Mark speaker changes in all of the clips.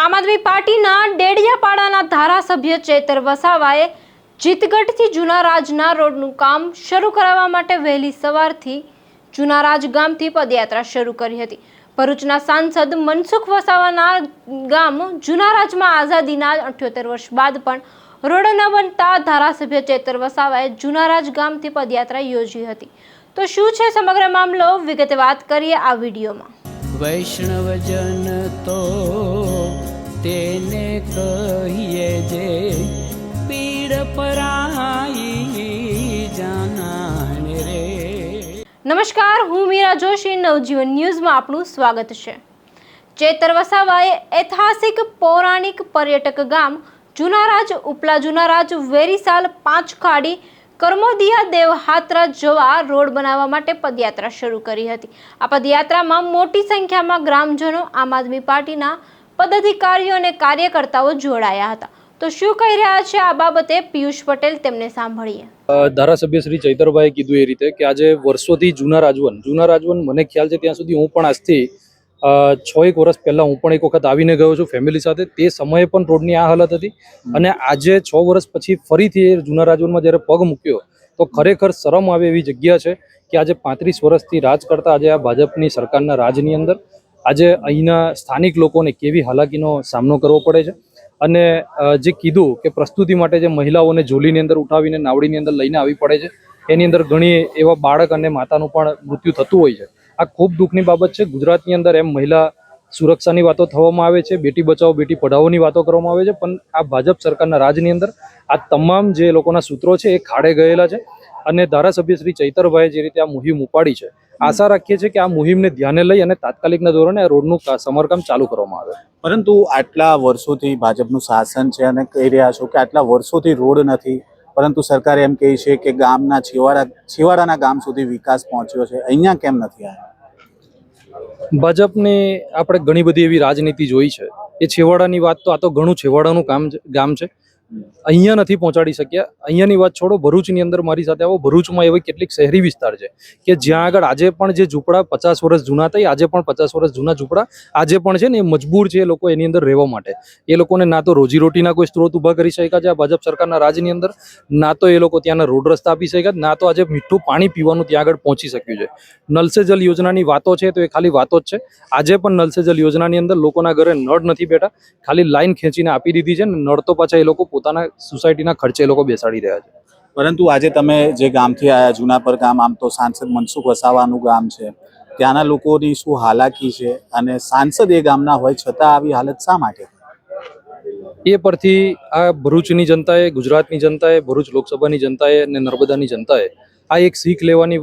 Speaker 1: આમ આદમી પાર્ટીના ડેડિયાપાડાના ધારાસભ્ય ચેતર વસાવાએ જીતગઢથી જુનારાજના રોડનું કામ શરૂ કરાવવા માટે વહેલી સવારથી જુનારાજ ગામથી પદયાત્રા શરૂ કરી હતી. ભરૂચના સાંસદ મનસુખ વસાવાના ગામ જુનારાજમાં આઝાદીના અઠ્યોતેર વર્ષ બાદ પણ રોડ ન બનતા ધારાસભ્ય ચેતર વસાવાએ જુનારાજ ગામથી પદયાત્રા યોજી હતી. તો શું છે સમગ્ર મામલો? વિગતે વાત કરીએ આ વિડીયોમાં.
Speaker 2: વૈષ્ણવજન તો તેને કહીએ જે પીડ પરાઈ જાનાને રે.
Speaker 1: નમસ્કાર, હું મીરા જોશી, નવજીવન ન્યૂઝમાં આપનું સ્વાગત છે. ચેતર વસાવાએ ઐતિહાસિક પૌરાણિક પર્યટક ગામ જુનારાજ ઉપલા જુનારાજ વેરીસાલ પાંચ ખાડી કરમોદિયા દેવહાત્રા જવા રોડ બનાવવા માટે પદયાત્રા શરૂ કરી હતી. આ પદયાત્રામાં મોટી સંખ્યામાં ગ્રામજનો, આમ આદમી પાર્ટીના પદાધિકારીઓ અને કાર્યકર્તાઓ જોડાયા હતા. તો શું કહી રહ્યા છે આ બાબતે પિયુષ પટેલ તેમને સાંભળીએ.
Speaker 3: ધારાસભ્ય શ્રી ચૈતરભાઈએ કીધું એ રીતે કે આજે વર્ષોથી જૂના રાજવન જૂના રાજવન મને ખ્યાલ છે ત્યાં સુધી હું પણ આજથી છ એક વર્ષ પહેલાં હું પણ એક વખત આવીને ગયો છું ફેમિલી સાથે. તે સમયે પણ રોડની આ હાલત હતી અને આજે છ વર્ષ પછી ફરીથી એ જૂના રાજવનમાં જ્યારે પગ મૂક્યો, તો ખરેખર શરમ આવે એવી જગ્યા છે કે આજે પાંત્રીસ વર્ષથી રાજ કરતા આજે આ ભાજપની સરકારના રાજની અંદર આજે અહીંના સ્થાનિક લોકોને કેવી હાલાકીનો સામનો કરવો પડે છે? અને જે કીધું કે પ્રસ્તુતિ માટે જે મહિલાઓને ઝોલીની અંદર ઉઠાવીને નાવડીની અંદર લઈને આવી પડે છે, એની અંદર ઘણી એવા બાળક અને માતાનું પણ મૃત્યુ થતું હોય છે. આ ખૂબ દુઃખની બાબત છે. ગુજરાતની અંદર એમ મહિલા સુરક્ષાની વાતો થવામાં આવે છે, બેટી બચાવો, બેટી પઢાઓની વાતો કરવામાં આવે છે, પણ આ ભાજપ સરકારના રાજની અંદર આ તમામ જે લોકોના સૂત્રો છે એ ખાડે ગયેલા છે. અને ધારાસભ્ય શ્રી ચૈતરભાઈએ જે રીતે આ મુહિમ ઉપાડી છે આશા રાખીએ છીએ કે આ મુહિમને ધ્યાને લઈ અને તાત્કાલિકના ધોરણે આ રોડનું સમારકામ ચાલુ કરવામાં આવે.
Speaker 4: પરંતુ આટલા વર્ષોથી ભાજપનું શાસન છે અને કહી રહ્યા છો કે આટલા વર્ષોથી રોડ નથી પરંતુ સરકાર એમ કહે છે કે ગામના છેવાડા છેવાડાના ગામ સુધી વિકાસ પહોંચ્યો છે. અહીંયા કેમ નથી આવ્યો?
Speaker 3: ભાજપની આપણે ઘણી બધી એવી રાજનીતિ જોઈ છે. એ છેવાડાની વાત તો આ તો ઘણું છેવાડાનું કામ ગામ છે. અહીંયા નથી પહોંચાડી શક્યા. અહીંયાની વાત છોડો, ભરૂચની અંદર મારી સાથે આવો. ભરૂચમાં એવી કેટલીક શહેરી વિસ્તાર છે કે જ્યાં આગળ આજે પણ જે ઝૂંપડા પચાસ વર્ષ જૂના થઈ, આજે પણ પચાસ વર્ષ જૂના ઝૂંપડા, આજે પણ છે ને એ મજબૂર છે એ લોકો એની અંદર રહેવા માટે. એ લોકોને ના તો રોજીરોટીના કોઈ સ્ત્રોત ઊભા કરી શક્યા છે આ ભાજપ સરકારના રાજની અંદર, ના તો એ લોકો ત્યાંના રોડ રસ્તા આપી શક્યા ના તો આજે મીઠું પાણી પીવાનું ત્યાં આગળ પહોંચી શક્યું છે. નલ જલ યોજનાની વાતો છે તો એ ખાલી વાતો જ છે. આજે પણ નલ જલ યોજનાની અંદર લોકોના ઘરે નળ નથી બેઠા, ખાલી લાઈન ખેંચીને આપી દીધી છે ને નળ તો પાછા એ લોકો પોતાના સોસાયટીના ખર્ચે એ લોકો બેસાડી રહ્યા છે.
Speaker 4: પરંતુ આજે તમે જે ગામથી આવ્યા જુનાપર ગામ આમ તો સાંસદ મનસુખ વસાવાનું ગામ છે ત્યાંના લોકોની શું હાલાકી છે અને સાંસદ એ ગામના હોય છતાં આવી હાલત શા માટે?
Speaker 3: એ પરથી આ ભરૂચની જનતાએ ગુજરાતની જનતાએ ભરૂચ લોકસભાની જનતાએ અને નર્મદાની જનતાએ આ એક શીખ લેવાની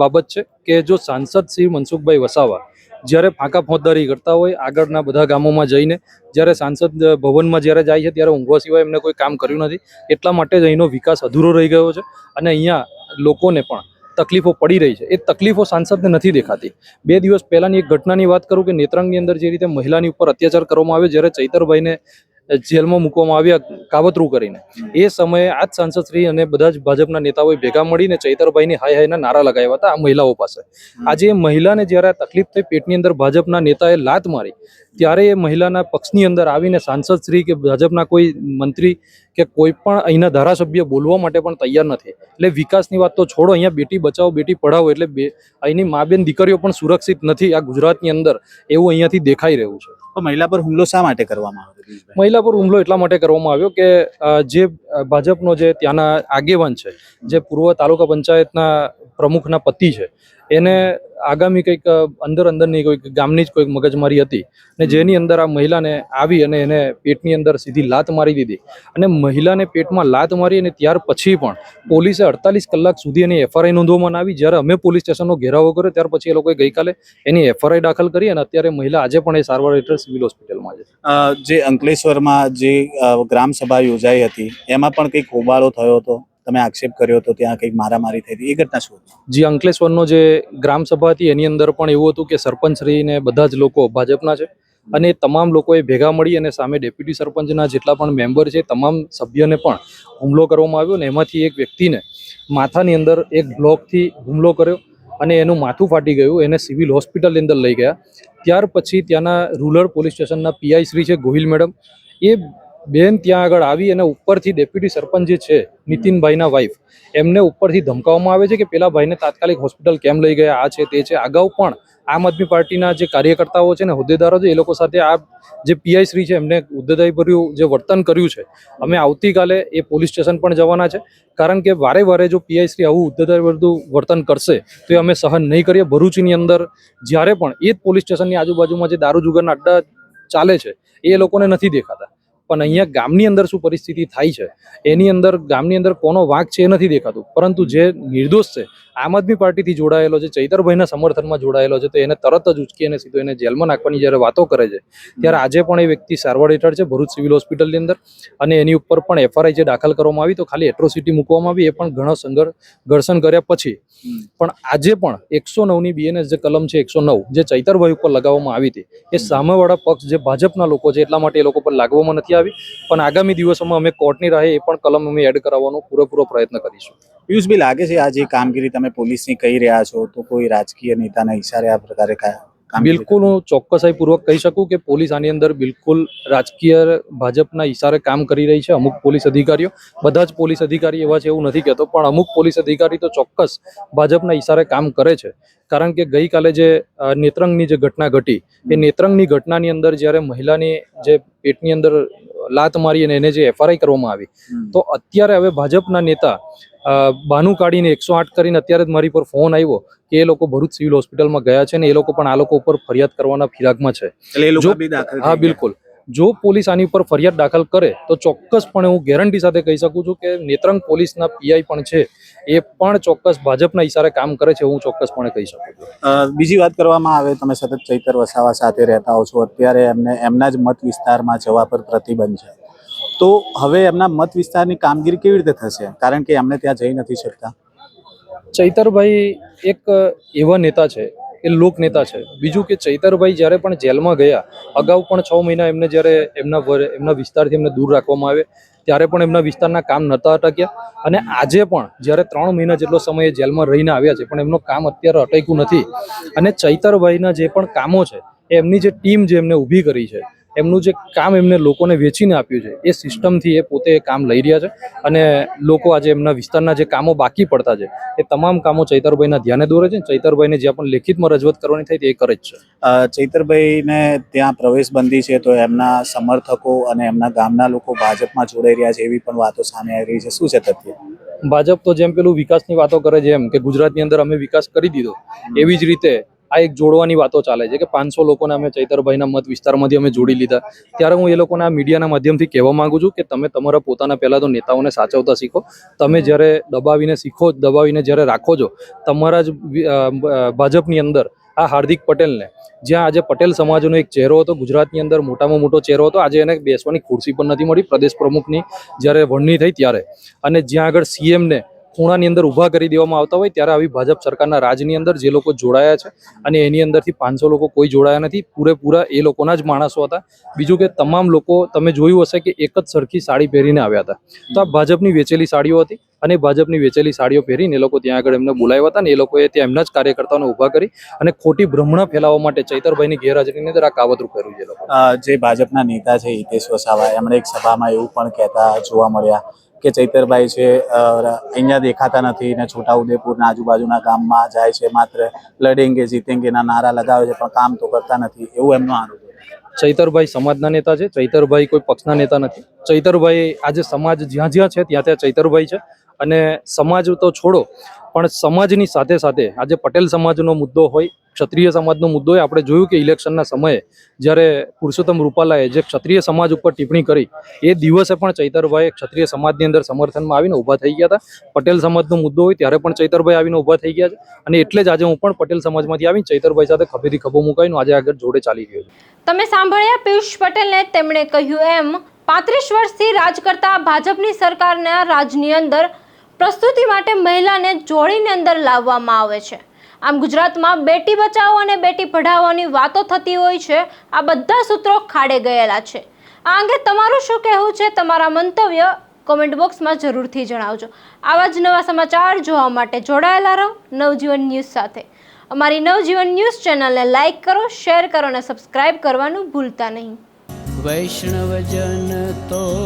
Speaker 3: બાબત છે કે જો સાંસદ શ્રી મનસુખભાઈ વસાવા જ્યારે ફાંકા ફોજદારી કરતા હોય, આગળના બધા ગામોમાં જઈને, જ્યારે સાંસદ ભવનમાં જ્યારે જાય છે, ત્યારે ઊંઘવા સિવાય એમને કોઈ કામ કર્યું નથી. એટલા માટે જ અહીંનો વિકાસ અધૂરો રહી ગયો છે અને અહીંયા લોકોને પણ તકલીફો પડી રહી છે. એ તકલીફો સાંસદને નથી દેખાતી. બે દિવસ પહેલાની એક ઘટનાની વાત કરું કે નેત્રંગની અંદર જે રીતે મહિલાની ઉપર અત્યાચાર કરવામાં આવ્યો, જ્યારે ચૈતરભાઈને જેલમાં મૂકવામાં આવ્યા કાવતરું કરીને. એ સમયે આ જ સાંસદશ્રી અને બધા જ ભાજપના નેતાઓએ ભેગા મળીને ચૈતરભાઈની હાય હાયના નારા લગાવ્યા હતા આ મહિલાઓ પાસે. આજે મહિલાને જ્યારે તકલીફ થઈ, પેટની અંદર ભાજપના નેતાએ લાત મારી ત્યારે એ મહિલાના પક્ષની અંદર આવીને સાંસદ શ્રી કે ભાજપના કોઈ મંત્રી કે કોઈ પણ અહીંના ધારાસભ્ય બોલવા માટે પણ તૈયાર નથી. એટલે વિકાસની વાત તો છોડો અહીંયા બેટી બચાવો બેટી પઢાવો એટલે બે અહીંની મા બેન દીકરીઓ પણ સુરક્ષિત નથી આ ગુજરાતની અંદર એવું અહીંયાથી દેખાઈ રહ્યું છે.
Speaker 4: મહિલા પર હુમલો શા માટે કરવામાં આવ્યો?
Speaker 3: મહિલા પર હુમલો એટલા માટે કરવામાં આવ્યો કે જે ભાજપનો જે ત્યાંના આગેવાન છે જે પૂર્વ તાલુકા પંચાયતના પ્રમુખના પતિ છે એને આગામી કંઈક અંદર અંદરની કોઈક ગામની જ કોઈક મગજમારી હતી ને જેની અંદર આ મહિલાને આવી અને એને પેટની અંદર સીધી લાત મારી દીધી. અને મહિલાને પેટમાં લાત મારી અને ત્યાર પછી પણ પોલીસે અડતાલીસ કલાક સુધી એની એફઆરઆઈ નોંધવામાં આવી જ્યારે અમે પોલીસ સ્ટેશનનો ઘેરાવો કર્યો ત્યાર પછી એ લોકોએ ગઈકાલે એની એફઆરઆઈ દાખલ કરી અને અત્યારે મહિલા આજે પણ એ સારવાર હેઠળ સિવિલ હોસ્પિટલમાં છે.
Speaker 4: જે અંકલેશ્વરમાં જે ગ્રામ સભા યોજાઈ હતી એમાં પણ કંઈક હોબાળો થયો હતો? તમે આક્ષેપ કર્યો હતો ત્યાં કંઈક મારામારી થઈ હતી. એ ઘટના શું
Speaker 3: જી અંકલેશ્વરનો જે ગ્રામ સભા હતી, એની અંદર પણ એવું હતું કે સરપંચશ્રીને બધા જ લોકો ભાજપના છે અને તમામ લોકોએ ભેગા મળી અને સામે ડેપ્યુટી સરપંચના જેટલા પણ મેમ્બર છે, તમામ સભ્યને પણ હુમલો કરવામાં આવ્યો ને એમાંથી એક વ્યક્તિને માથાની અંદર એક બ્લોકથી હુમલો કર્યો અને એનું માથું ફાટી ગયું, એને સિવિલ હોસ્પિટલની અંદર લઈ ગયા. ત્યાર પછી ત્યાંના રૂરલ પોલીસ સ્ટેશનના પીઆઈ શ્રી છે ગોહિલ મેડમ. એ બેન ત્યાં આગળ આવી અને ઉપરથી ડેપ્યુટી સરપંચ જે છે, નીતિનભાઈના વાઈફ એમને ઉપરથી ધમકાવવામાં આવે છે કે પેલા ભાઈને તાત્કાલિક હોસ્પિટલ કેમ લઈ ગયા, આ છે, તે છે. અગાઉ પણ આમ આદમી પાર્ટીના જે કાર્યકર્તાઓ છે ને, હોદ્દેદારો છે, એ લોકો સાથે આ જે પીઆઈ શ્રી છે, એમને હોદ્દેદારીભર્યું જે વર્તન કર્યું છે, અમે આવતીકાલે એ પોલીસ સ્ટેશન પણ જવાના છે. કારણ કે વારે વારે જો પીઆઈ શ્રી આવું હોદ્દેદારીભર્યું વર્તન કરશે, તો એ અમે સહન નહીં કરીએ. ભરૂચની અંદર જ્યારે પણ એ જ પોલીસ સ્ટેશનની આજુબાજુમાં જે દારૂ જુગારના અડ્ડા ચાલે છે, એ લોકોને નથી દેખાતા. પણ અહીંયા ગામની અંદર શું પરિસ્થિતિ થાય છે, એની અંદર ગામની અંદર કોનો વાંક છે એ નથી દેખાતું. પરંતુ જે નિર્દોષ છે આમ આદમી પાર્ટીથી જોડાયેલો છે ચૈતરભાઈના સમર્થનમાં જોડાયેલો છે તો એને તરત જ ઉચકી અને સીધો એને જેલમાં નાખવાની જ્યારે વાતો કરે છે ત્યારે આજે પણ એ વ્યક્તિ સારવાર હેઠળ છે ભરૂચ સિવિલ હોસ્પિટલની અંદર. અને એની ઉપર પણ એફઆરઆઈ જે દાખલ કરવામાં આવી તો ખાલી એટ્રોસિટી મૂકવામાં આવી એ પણ ઘણો સંઘર્ષ ઘર્ષણ કર્યા પછી. પણ આજે પણ એકસો નવની બીએનએસ જે કલમ છે એકસો નવ જે ચૈતરભાઈ ઉપર લગાવવામાં આવી હતી એ સામેવાળા પક્ષ જે ભાજપના લોકો છે એટલા માટે એ લોકો પર લાગવામાં નથી આવી. પણ આગામી દિવસોમાં અમે કોર્ટની રાહે એ પણ કલમ અમે એડ કરાવવાનો પૂરેપૂરો પ્રયત્ન કરીશું.
Speaker 4: પિયુષભાઈ લાગે છે આ જે કામગીરી તમે પોલીસની કહી રહ્યા છો, તો કોઈ રાજકીય નેતાના ઈશારે આ પ્રકારે
Speaker 3: બિલકુલ હું ચોક્કસાઈ પૂર્વક કહી શકું કે પોલીસ આની અંદર બિલકુલ રાજકીય ભાજપના ઈશારે કામ કરી રહી છે. અમુક પોલીસ અધિકારીઓ, બધા જ પોલીસ અધિકારી એવા છે એવું નથી કહેતો, પણ અમુક પોલીસ અધિકારી તો ચોક્કસ ભાજપના ઈશારે કામ કરે છે. કારણ કે ગઈકાલે જે નેત્રંગની જે ઘટના ઘટી, એ નેત્રંગની ઘટનાની અંદર જ્યારે મહિલાની જે પેટની અંદર લાત મારી અને એને જે એફઆરઆઈ કરવામાં આવી. તો અત્યારે હવે ભાજપના નેતા બાનું કાઢીને એકસો આઠ કરીને અત્યારે જ મારી પર ફોન આવ્યો કે એ લોકો ભરૂચ સિવિલ હોસ્પિટલમાં ગયા છે ને એ લોકો પણ આ લોકો ઉપર ફરિયાદ કરવાના ફિરાકમાં છે. હા બિલકુલ. જો પોલીસ આની ઉપર ફરિયાદ દાખલ કરે તો ચોક્કસપણે હું ગેરંટી સાથે કહી શકું છું કે નેત્રંગ પોલીસના પીઆઈ પણ છે. એ પણ ચોક્કસ ભાજપના ઈશારે કામ કરે છે હું ચોક્કસપણે કહી શકું છું.
Speaker 4: બીજી વાત કરવામાં આવે તમે સતત ચૈતર વસાવા સાથે રહેતા હો છો અત્યારે એમને એમના જ મત વિસ્તારમાં જવા પર પ્રતિબંધ છે. તો હવે એમના મત વિસ્તારની કામગીરી કેવી રીતે થશે? કારણ કે એમને ત્યાં જઈ નથી શકતા.
Speaker 3: ચૈતરભાઈ એક એવા નેતા છે એ લોક નેતા છે. બીજું કે ચૈતરભાઈ જ્યારે પણ જેલમાં ગયા, અગાઉ પણ છ મહિના એમને જ્યારે એમના એમના વિસ્તારથી એમને દૂર રાખવામાં આવે ત્યારે પણ એમના વિસ્તારના કામ નહોતા અટક્યા. અને આજે પણ જ્યારે ત્રણ મહિના જેટલો સમય જેલમાં રહીને આવ્યા છે, પણ એમનું કામ અત્યારે અટક્યું નથી. અને ચૈતરભાઈના જે પણ કામો છે એમની જે ટીમ જે એમને ઊભી કરી છે એમનું જે કામ એમને લોકોને વેચીને આપ્યું છે એ સિસ્ટમથી એ પોતે કામ લઈ રહ્યા છે અને લોકો આજે એમના વિસ્તારના જે કામો બાકી પડતા છે એ તમામ કામો ચૈતરભાઈના ધ્યાને દોરે છે. ચૈતરભાઈને જ્યાં પણ લેખિતમાં રજૂઆત કરવાની થાય તે એ કરે જ છે.
Speaker 4: ચૈતરભાઈને ત્યાં પ્રવેશ બંધી છે તો એમના સમર્થકો અને એમના ગામના લોકો ભાજપમાં જોડાઈ રહ્યા છે એવી પણ વાતો સામે આવી રહી છે. શું છે તથ્ય?
Speaker 3: ભાજપ તો જેમ પેલું વિકાસની વાતો કરે છે એમ કે ગુજરાતની અંદર અમે વિકાસ કરી દીધો એવી જ રીતે આ એક જોડવાની વાતો ચાલે છે કે પાંચસો લોકોને અમે ચૈતરભાઈના મત વિસ્તારમાંથી અમે જોડી લીધા. ત્યારે હું એ લોકોને મીડિયાના માધ્યમથી કહેવા માગું છું કે તમે તમારા પોતાના પહેલાં તો નેતાઓને સાચવતા શીખો. તમે જ્યારે દબાવીને શીખો, દબાવીને જ્યારે રાખો છો, તમારા જ ભાજપની અંદર આ હાર્દિક પટેલને, જ્યાં આજે પટેલ સમાજનો એક ચહેરો હતો, ગુજરાતની અંદર મોટામાં મોટો ચહેરો હતો, આજે એને બેસવાની ખુરશી પણ નથી મળી, પ્રદેશ પ્રમુખની જ્યારે વરણી થઈ ત્યારે. અને જ્યાં આગળ સીએમને ખૂણાની અંદર ઊભા કરી દેવામાં આવતા હોય ત્યારે આવી ભાજપ સરકારના રાજની અંદર જે લોકો જોડાયા છે અને એની અંદરથી પાંચસો લોકો કોઈ જોડાયા નથી, પૂરેપૂરા એ લોકોના જ માણસો હતા. બીજું કે તમામ લોકો, તમે જોયું હશે કે એક જ સરખી સાડી પહેરીને આવ્યા હતા. તો આ ભાજપની વેચેલી સાડીઓ હતી અને ભાજપની વેચેલી સાડીઓ પહેરીને એ લોકો ત્યાં આગળ એમને બોલાવ્યા હતા ને એ લોકોએ ત્યાં એમના જ કાર્યકર્તાઓને ઊભા કરી અને ખોટી ભ્રમણા ફેલાવવા માટે ચૈતરભાઈની ગેરહાજરીની અંદર આ કાવતરું કર્યું છે
Speaker 4: જે ભાજપના નેતા છે હિતેશ વસાવા, એમણે એક સભામાં એવું પણ કહેતા જોવા મળ્યા કે ચૈતરભાઈ છે અહીંયા દેખાતા નથી ને છોટાઉદેપુરના આજુબાજુના ગામમાં જાય છે માત્ર, લડેંગે, જીતેંગેના નારા લગાવે છે, પણ કામ તો કરતા નથી, એવું એમનો આરોપ
Speaker 3: ચૈતરભાઈ સમાજના નેતા છે, ચૈતરભાઈ કોઈ પક્ષના નેતા નથી. ચૈતરભાઈ આજે સમાજ જ્યાં જ્યાં છે, ત્યાં ત્યાં ચૈતરભાઈ છે. અને સમાજ તો છોડો પણ સમાજની સાથે સાથે આજે પટેલ સમાજનો મુદ્દો હોય, ક્ષત્રિય સમાજનો મુદ્દો હોય, આપણે જોયું કે ઇલેક્શનના સમયે જ્યારે પુરુષોત્તમ રૂપાલાએ જે ક્ષત્રિય સમાજ ઉપર ટિપ્પણી કરી, એ દિવસે પણ ચૈતરભાઈ ક્ષત્રિય સમાજની અંદર સમર્થનમાં આવીને ઊભા થઈ ગયા હતા. પટેલ સમાજનો મુદ્દો હોય ત્યારે પણ ચૈતરભાઈ આવીને ઊભા થઈ ગયા છે. અને એટલે જ આજે હું પણ પટેલ સમાજમાંથી આવીને ચૈતરભાઈ સાથે ખભેથી ખભો મુકાઈને આજે આગળ જોડે ચાલી રહ્યો છું.
Speaker 1: તમે સાંભળ્યા પિયુષ પટેલને તેમણે કહ્યું એમ, પાંત્રીસ વર્ષથી રાજ કરતા ભાજપની સરકારના રાજની અંદર પ્રસ્તુતિ માટે મહિલાને જોડીની અંદર લાવવામાં આવે છે. આમ ગુજરાતમાં બેટી બચાવો અને બેટી પઢાવવાની વાતો થતી હોય છે. આ બધા સૂત્રો ખાડે ગયેલા છે. આ અંગે તમારું શું કહેવું છે? તમારા મંતવ્ય કોમેન્ટ બોક્સમાં જરૂરથી જણાવજો. આવા જ નવા સમાચાર જોવા માટે જોડાયેલા રહો નવજીવન ન્યૂઝ સાથે. અમારી નવજીવન ન્યૂઝ ચેનલને લાઇક કરો, શેર કરો અને સબસ્ક્રાઇબ કરવાનું ભૂલતા નહીં.
Speaker 2: વૈષ્ણવજન તો